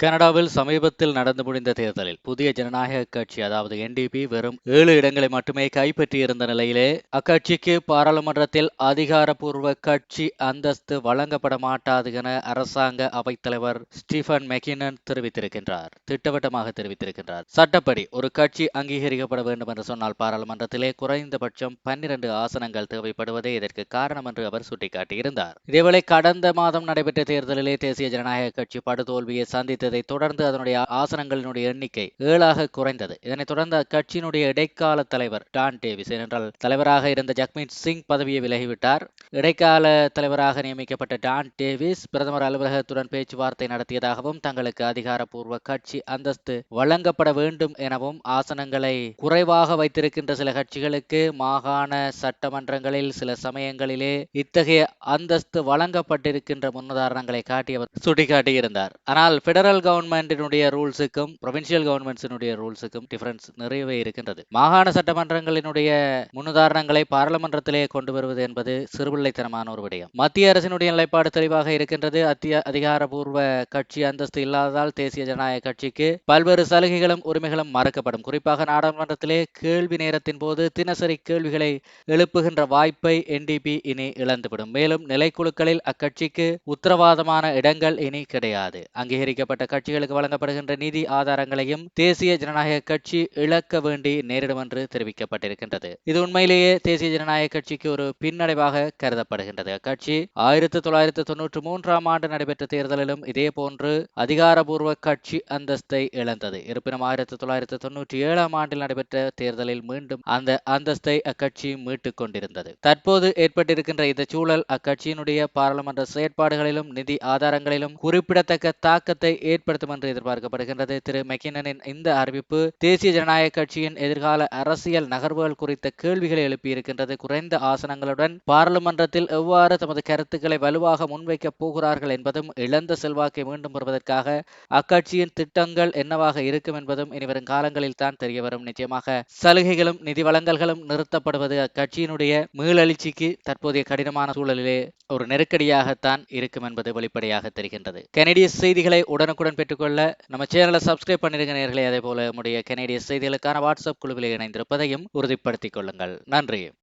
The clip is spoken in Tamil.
கனடாவில் சமீபத்தில் நடந்து முடிந்த தேர்தலில் புதிய ஜனநாயக கட்சி அதாவது என்டிபி வெறும் ஏழு இடங்களை மட்டுமே கைப்பற்றியிருந்த நிலையிலே அக்கட்சிக்கு பாராளுமன்றத்தில் அதிகாரப்பூர்வ கட்சி அந்தஸ்து வழங்கப்பட மாட்டாது என அரசாங்க அவைத்தலைவர் ஸ்டீஃபன் மெக்கினன் தெரிவித்திருக்கின்றார். திட்டவட்டமாக தெரிவித்திருக்கின்றார். சட்டப்படி ஒரு கட்சி அங்கீகரிக்கப்பட வேண்டும் என்று சொன்னால் பாராளுமன்றத்திலே குறைந்தபட்சம் பன்னிரண்டு ஆசனங்கள் தேவைப்படுவதே இதற்கு காரணம் என்று அவர் சுட்டிக்காட்டியிருந்தார். இதேவேளை கடந்த மாதம் நடைபெற்ற தேர்தலிலே தேசிய ஜனநாயக கட்சி படுதோல்வியை சந்தித்து அதிகரித்ததை தொடர்ந்து அதனுடைய ஆசனங்களினுடைய எண்ணிக்கை ஏழாக குறைந்தது. இதனைத் தொடர்ந்து அக்கட்சியினுடைய இடைக்கால தலைவர் டான் டேவிஸ் ஏனென்றால் தலைவராக இருந்த ஜக்மீத் சிங் பதவியை விலகிவிட்டார். இடைக்கால தலைவராக நியமிக்கப்பட்ட டான் டேவிஸ் பிரதமர் அலுவலகத்துடன் பேச்சுவார்த்தை நடத்தியதாகவும் தங்களுக்கு அதிகாரப்பூர்வ கட்சி அந்தஸ்து வழங்கப்பட வேண்டும் எனவும் ஆசனங்களை குறைவாக வைத்திருக்கின்ற சில கட்சிகளுக்கு மாகாண சட்டமன்றங்களில் சில சமயங்களிலே இத்தகைய அந்தஸ்து வழங்கப்பட்டிருக்கின்ற முன்னுதாரணங்களை காட்டியவர் சுட்டிக்காட்டியிருந்தார். ஆனால் பெடரல் சென்ட்ரல் கவர்மெண்டினுடைய ரூல்ஸுக்கும் ப்ரொவின்சியல் கவர்மெண்ட்ஸினுடைய ரூல்ஸுக்கும் டிஃபரன்ஸ் நிறையவே இருக்கின்றது. மாகாண சட்டமன்றங்களினுடைய முன்னுதாரணங்களை பாராளுமன்றத்திலே கொண்டு வருவது என்பது சிறுபிள்ளைத்தனமான ஒரு விடயம். மத்திய அரசினுடைய நிலைப்பாடு தெளிவாக இருக்கின்றது. அத்திய அதிகாரபூர்வ கட்சி அந்தஸ்து இல்லாததால் தேசிய ஜனநாயக கட்சிக்கு பல்வேறு சலுகைகளும் உரிமைகளும் மறுக்கப்படும். குறிப்பாக நாடாளுமன்றத்திலே கேள்வி நேரத்தின் போது தினசரி கேள்விகளை எழுப்புகின்ற வாய்ப்பை என்டிபி இனி இழந்துவிடும். மேலும் நிலைக்குழுக்களில் அக்கட்சிக்கு உத்தரவாதமான இடங்கள் இனி கிடையாது. அங்கீகரிக்கப்பட்ட கட்சிகளுக்கு வழங்கப்படுகின்ற நிதி ஆதாரங்களையும் தேசிய ஜனநாயக கட்சி இழக்க வேண்டி நேரிடும் என்று தெரிவிக்கப்பட்டிருக்கின்றது. இது உண்மையிலேயே தேசிய ஜனநாயக கட்சிக்கு ஒரு பின்னடைவாக கருதப்படுகின்றது. அக்கட்சி ஆயிரத்தி தொள்ளாயிரத்தி தொன்னூற்றி மூன்றாம் ஆண்டு நடைபெற்ற தேர்தலிலும் இதே போன்று அதிகாரபூர்வ கட்சி அந்தஸ்தை இழந்தது. இருப்பினும் ஆயிரத்தி தொள்ளாயிரத்தி தொன்னூற்றி ஏழாம் ஆண்டில் நடைபெற்ற தேர்தலில் மீண்டும் அந்த அந்தஸ்தை அக்கட்சி மீட்டுக் கொண்டிருந்தது. தற்போது ஏற்பட்டிருக்கின்ற இந்த சூழல் அக்கட்சியினுடைய பாராளுமன்ற செயற்பாடுகளிலும் நிதி ஆதாரங்களிலும் குறிப்பிடத்தக்க தாக்கத்தை ஏற்படுத்தும் என்று எதிர்பார்க்கப்படுகின்றது. திரு மெக்கினனின் இந்த அறிவிப்பு தேசிய ஜனநாயக கட்சியின் எதிர்கால அரசியல் நகர்வுகள் குறித்த கேள்விகளை எழுப்பியிருக்கின்றது. குறைந்த ஆசனங்களுடன் பாராளுமன்றத்தில் எவ்வாறு தமது கருத்துக்களை வலுவாக முன்வைக்கப் போகிறார்கள் என்பதும் இழந்த செல்வாக்கை மீண்டும் பெறுவதற்காக அக்கட்சியின் திட்டங்கள் என்னவாக இருக்கும் என்பதும் இனிவரும் காலங்களில் தான் தெரியவரும். நிச்சயமாக சலுகைகளும் நிதி வழங்கல்களும் நிறுத்தப்படுவது அக்கட்சியினுடைய மீளெழுச்சிக்கு தற்போதைய கடினமான சூழலிலே ஒரு நெருக்கடியாகத்தான் இருக்கும் என்பது வெளிப்படையாக தெரிகின்றது. கனடிய செய்திகளை உடனுக்குடன் பெற்றுக்கொள்ள நம்ம சேனலை சப்ஸ்கிரைப் பண்ணிருக்க நேர்களை. அதே போல நம்முடைய கனேடிய செய்திகளுக்கான வாட்ஸ்அப் குழுவில் இணைந்திருப்பதையும் உறுதிப்படுத்திக் கொள்ளுங்கள். நன்றி.